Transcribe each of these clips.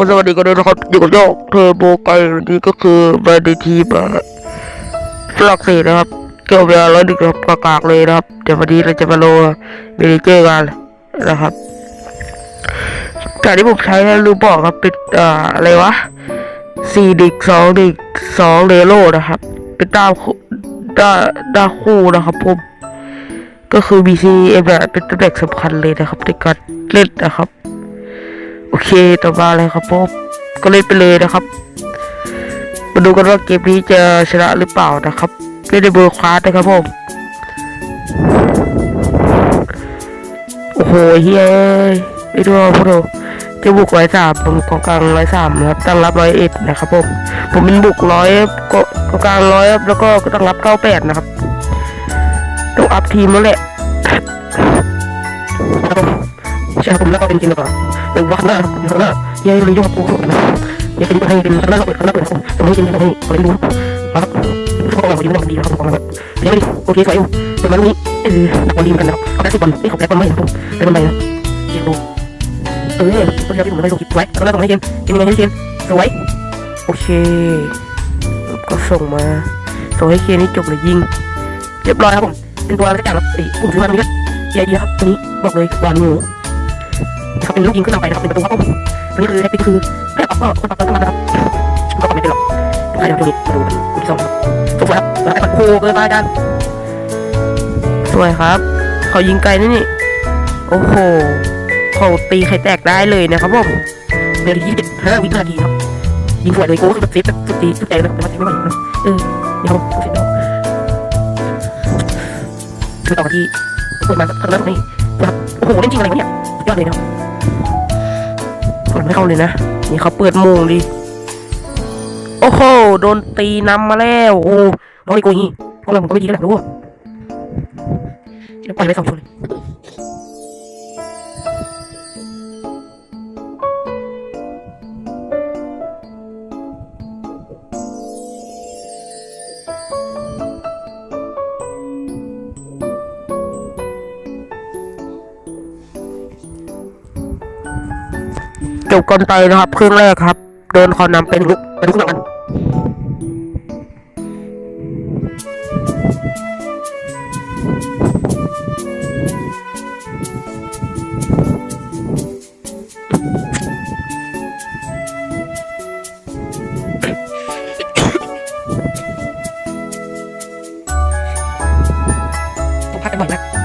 ก็สวัสดีกันด้วยนะครับอยู่กับโยกเทอร์โบไกวันนี้ก็คือแบรนด์ทีมาฝรั่งเศสนะครับเกี่ยวเวลาร้อยดึกครับกากเลยนะครับเดี๋ยววันนี้เราจะมาโลเมนิเจอร์กันนะครับจากที่ผมใช้นะลืมบอกครับเป็นอ่าอะไรวะสี่ดิกสองดิกสองเลโลนะครับ เป็นดาวคู่ดาวดาวคู่นะครับผมก็คือ BC เอ็มเป็นตำแหน่งสำคัญเลยนะครับในการเล่นนะครับ โอเคต่อมาเลยครับผมก็เล่นไปเลยนะครับ มาดูกันว่าเกมนี้จะชนะหรือเปล่านะครับเล่นในเบอร์คลาสนะครับผมโอ้โหเฮ้ยไม่รู้ว่าพวกเราจะบุกร้อยสามผมกองกลางร้อยสามนะครับตั้งรับร้อยเอ็ดนะครับผมผมเป็นบุกร้อยก็กองกลางร้อยแล้วก็ตั้งรับเก้าแปดนะครับต้องอัพทีมแล้วแหละครับ ช่ครับผมแล้วก็เป็นจริงหรือเปล่าหรือว่าข้าหน้าครับอยู่ข้างหน้าเย้เลยยกปูนะเย้เป็นให้เป็นข้างหน้าเปิดข้างหน้าเปิดครับตรงนี้จริงตรงนี้ขอเล่นดูครับพวกเราอยู่ในดีครับผมครับเย้โอเคสวยอยู่ประมาณนี้เออนักบอลลีกันนะครับเอาได้สิบบอลนี่เขาแปลบอลไม่ครับผมเป็นบอลใหม่นะเย้ดูเออคนเดียวที่ผมไม่งคลิปไว้แล้วส่งให้เกมเกมยังไงให้เกมสวยโอเค ก็ส่งมาส่งให้เคนี่จบเลยยิงเรียบร้อยครับผมเป็นตัวอะไรสักอย่างครับผมถือว่าตรงนี้ก็เย้ดีครับตัวนี้บอกเลยบอลหนู นะครับเป็นลูกยิงขึ้นนำไปนะครับเป็นประตูครับผมตัวนี้คือแท็กติกคือแค่ปรับก็คนปรับก็ทำนะครับก็ปรับไม่ได้หรอกใครเอาตัวนี้มาดูกันดูที่สองครับสวยครับแล้วไอ้ปัดโคเกินไปกันสวยครับ เขายิงไกลนี่นี่โอ้โหเขาตีใครแตกได้เลยนะครับผมเดือนที่ห้าวินาทีครับยิงสวยเลยโก้คือแบบเซฟแบบสุดตีสุดใจนะแต่ว่าเซฟไม่ไหวนะเออนี่ครับผมเสร็จแล้วคือต่อที่เปิดมาทางด้านนี้นะครับโอ้โหเล่นจริงอะไรวะเนี่ยยอดเลยนะครับ กดไม่เข้าเลยนะ นี่เขาเปิดโมงดิ โอ้โห โดนตีนำมาแล้ว โอ้น้องไอ้กูนี่พวกเราผมก็ไม่ดีแหละรู้จะปล่อยไปสองคนเลย บกันไปนะครับครึ่งแรกครับ โดนเขานำเป็นลุกเป็นลุกหลังพักกันบ่อยนะ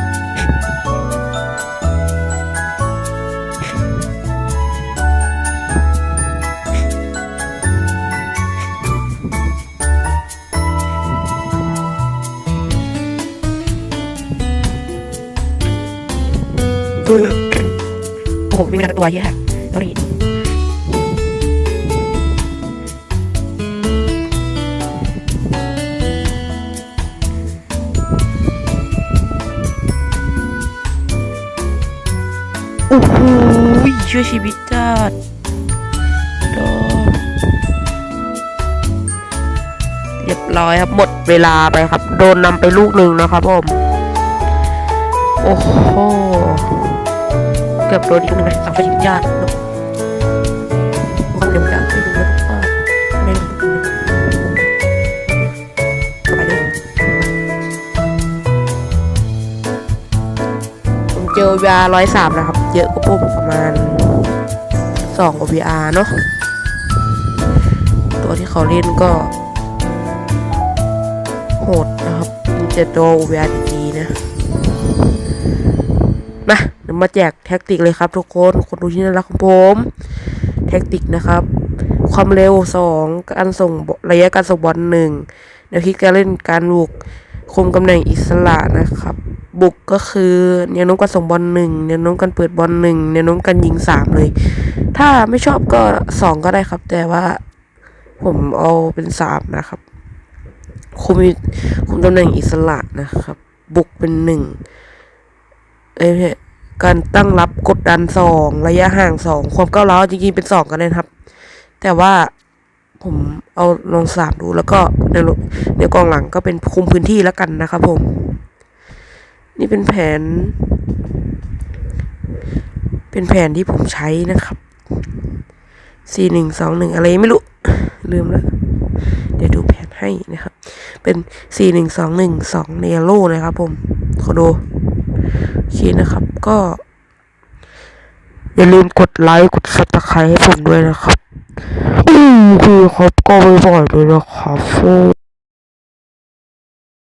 คือโอ้โหมีเวลาตัวเยอะค่ะตอนนี้โอ้โหช่วยชีวิตจัดโดเรียบร้อยครับ หมดเวลาไปครับ โดนนำไปลูกหนึ่งนะครับผม โอ้โห กือบโดนอีกหนึ่งสามชีวิตยากเนะความเร็วจากไม่รู้ว่าไม่รู้ไปเลยผมเจอ VR ร้อยสามนะครับ เยอะกว่าผมประมาณสองกว่า VR เนาะตัวที่เขาเล่นก็ โหดนะครับมีแต่ตัว VR ดีๆนะ มาแจกแท็กติกเลยครับทุกคน คนดูที่น่ารักของผม แท็กติกนะครับ ความเร็วสองการส่งระยะการส่งบอลหนึ่งแนวคิดการเล่นการบุกคุมตำแหน่งอิสระนะครับ บุกก็คือแนวโน้มการส่งบอลหนึ่งแนวโน้มการเปิดบอลหนึ่งแนวโน้มการยิงสามเลย ถ้าไม่ชอบก็สองก็ได้ครับ แต่ว่าผมเอาเป็นสามนะครับ คุมคุมตำแหน่งอิสระนะครับ บุกเป็นหนึ่งเอ้ยพี่ การตั้งรับกดดันสองระยะห่างสองความก้าวร้าวจริงๆเป็นสองกันเลยครับ แต่ว่าผมเอาลองสามดูแล้วก็ในในกองหลังก็เป็นคุมพื้นที่แล้วกันนะครับผม นี่เป็นแผน เป็นแผนที่ผมใช้นะครับสี่หนึ่งสองหนึ่งอะไรไม่รู้ ลืมแล้วเดี๋ยวดูแผนให้นะครับ เป็นสี่หนึ่งสองหนึ่งสองเนโรนะครับผมขอดู โอเคนะครับ ก็ อย่าลืมกดไลค์กดซับสไครต์ให้ผมด้วยนะครับอือคือครับก็ไม่บ่อยเลยนะครับ